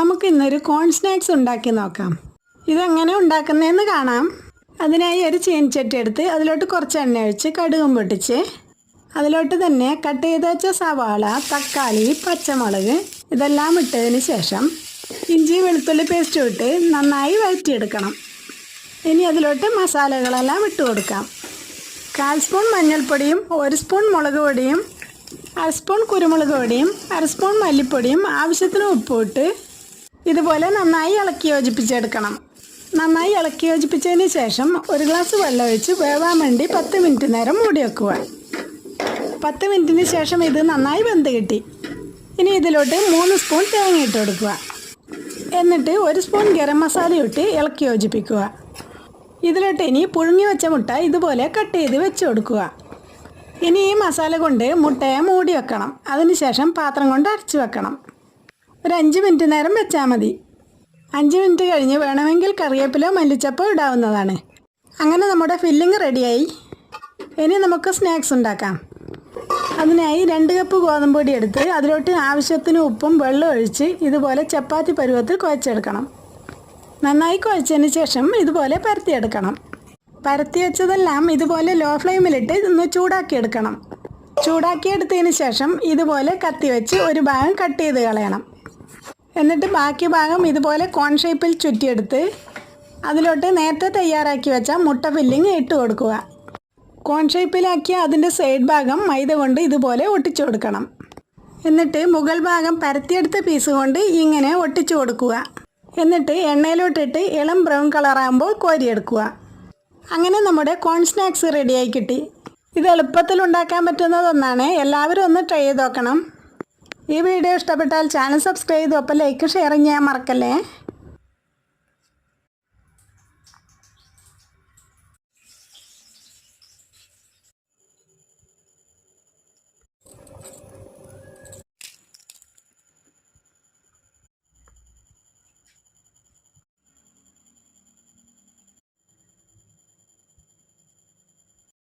നമുക്ക് ഇന്നൊരു കോൺ സ്നാക്സ് ഉണ്ടാക്കി നോക്കാം. ഇതെങ്ങനെ ഉണ്ടാക്കുന്നതെന്ന് കാണാം. അതിനായി ഒരു ചീനച്ചട്ടി എടുത്ത് അതിലോട്ട് കുറച്ച് എണ്ണ ഒഴിച്ച് കടുകും പൊട്ടിച്ച് അതിലോട്ട് തന്നെ കട്ട് ചെയ്ത് വെച്ച സവാള തക്കാളി പച്ചമുളക് ഇതെല്ലാം ഇട്ടതിന് ശേഷം ഇഞ്ചി വെളുത്തുള്ളി പേസ്റ്റ് ഇട്ട് നന്നായി വഴറ്റിയെടുക്കണം. ഇനി അതിലോട്ട് മസാലകളെല്ലാം ഇട്ട് കൊടുക്കാം. കാൽ സ്പൂൺ മഞ്ഞൾപ്പൊടിയും ഒരു സ്പൂൺ മുളക് പൊടിയും അര സ്പൂൺ കുരുമുളക് പൊടിയും അര സ്പൂൺ മല്ലിപ്പൊടിയും ആവശ്യത്തിന് ഉപ്പും ഇട്ട് ഇതുപോലെ നന്നായി ഇളക്കി യോജിപ്പിച്ചെടുക്കണം. നന്നായി ഇളക്കി യോജിപ്പിച്ചതിന് ശേഷം ഒരു ഗ്ലാസ് വെള്ളം ഒഴിച്ച് വേവാൻ വേണ്ടി പത്ത് മിനിറ്റ് നേരം മൂടി വെക്കുക. പത്ത് മിനിറ്റിന് ശേഷം ഇത് നന്നായി വെന്ത് കിട്ടി. ഇനി ഇതിലോട്ട് മൂന്ന് സ്പൂൺ തേങ്ങ ഇട്ട് കൊടുക്കുക. എന്നിട്ട് ഒരു സ്പൂൺ ഗരം മസാല ഇട്ട് ഇളക്കി യോജിപ്പിക്കുക. ഇതിലോട്ട് ഇനി പുഴുങ്ങി വെച്ച മുട്ട ഇതുപോലെ കട്ട് ചെയ്ത് വെച്ച് കൊടുക്കുക. ഇനി ഈ മസാല കൊണ്ട് മുട്ടയെ മൂടി വെക്കണം. അതിനുശേഷം പാത്രം കൊണ്ട് അടച്ചു വെക്കണം. ഒരു അഞ്ച് മിനിറ്റ് നേരം വെച്ചാൽ മതി. അഞ്ച് മിനിറ്റ് കഴിഞ്ഞ് വേണമെങ്കിൽ കറിവേപ്പിലോ മല്ലിച്ചപ്പോ ഇടാവുന്നതാണ്. അങ്ങനെ നമ്മുടെ ഫില്ലിങ് റെഡിയായി ഇനി നമുക്ക് സ്നാക്സ് ഉണ്ടാക്കാം. അതിനായി രണ്ട് കപ്പ് ഗോതമ്പ് പൊടി എടുത്ത് അതിലോട്ട് ആവശ്യത്തിന് ഉപ്പും വെള്ളം ഒഴിച്ച് ഇതുപോലെ ചപ്പാത്തി പരുവത്തിൽ കുഴച്ചെടുക്കണം. നന്നായി കുഴച്ചതിന് ശേഷം ഇതുപോലെ പരത്തിയെടുക്കണം. പരത്തി വെച്ചതെല്ലാം ഇതുപോലെ ലോ ഫ്ലെയിമിലിട്ട് ഒന്ന് ചൂടാക്കിയെടുക്കണം. ചൂടാക്കിയെടുത്തതിന് ശേഷം ഇതുപോലെ കത്തി വെച്ച് ഒരു ഭാഗം കട്ട് ചെയ്ത് കളയണം. എന്നിട്ട് ബാക്കി ഭാഗം ഇതുപോലെ കോൺ ഷേപ്പിൽ ചുറ്റിയെടുത്ത് അതിലോട്ട് നേരത്തെ തയ്യാറാക്കി വെച്ച മുട്ട ഫില്ലിങ് ഇട്ട് കൊടുക്കുക. കോൺ ഷേപ്പിലാക്കിയ അതിന്റെ സൈഡ് ഭാഗം മൈദ കൊണ്ട് ഇതുപോലെ ഒട്ടിച്ചു കൊടുക്കണം. എന്നിട്ട് മുകൾ ഭാഗം പരത്തിയെടുത്ത പീസ് കൊണ്ട് ഇങ്ങനെ ഒട്ടിച്ചു കൊടുക്കുക. എന്നിട്ട് എണ്ണയിലോട്ടിട്ട് ഇളം ബ്രൗൺ കളറാകുമ്പോൾ കോരിയെടുക്കുക. അങ്ങനെ നമ്മുടെ കോൺ സ്നാക്സ് റെഡിയായി കിട്ടി. ഇത് എളുപ്പത്തിൽ ഉണ്ടാക്കാൻ പറ്റുന്നതൊന്നാണ് എല്ലാവരും ഒന്ന് ട്രൈ ചെയ്ത് നോക്കണം. ഈ വീഡിയോ ഇഷ്ടപ്പെട്ടാൽ ചാനൽ സബ്സ്ക്രൈബ് ചെയ്തു അപ്പോൾ ലൈക്ക് ഷെയർ ചെയ്യാൻ മറക്കല്ലേ?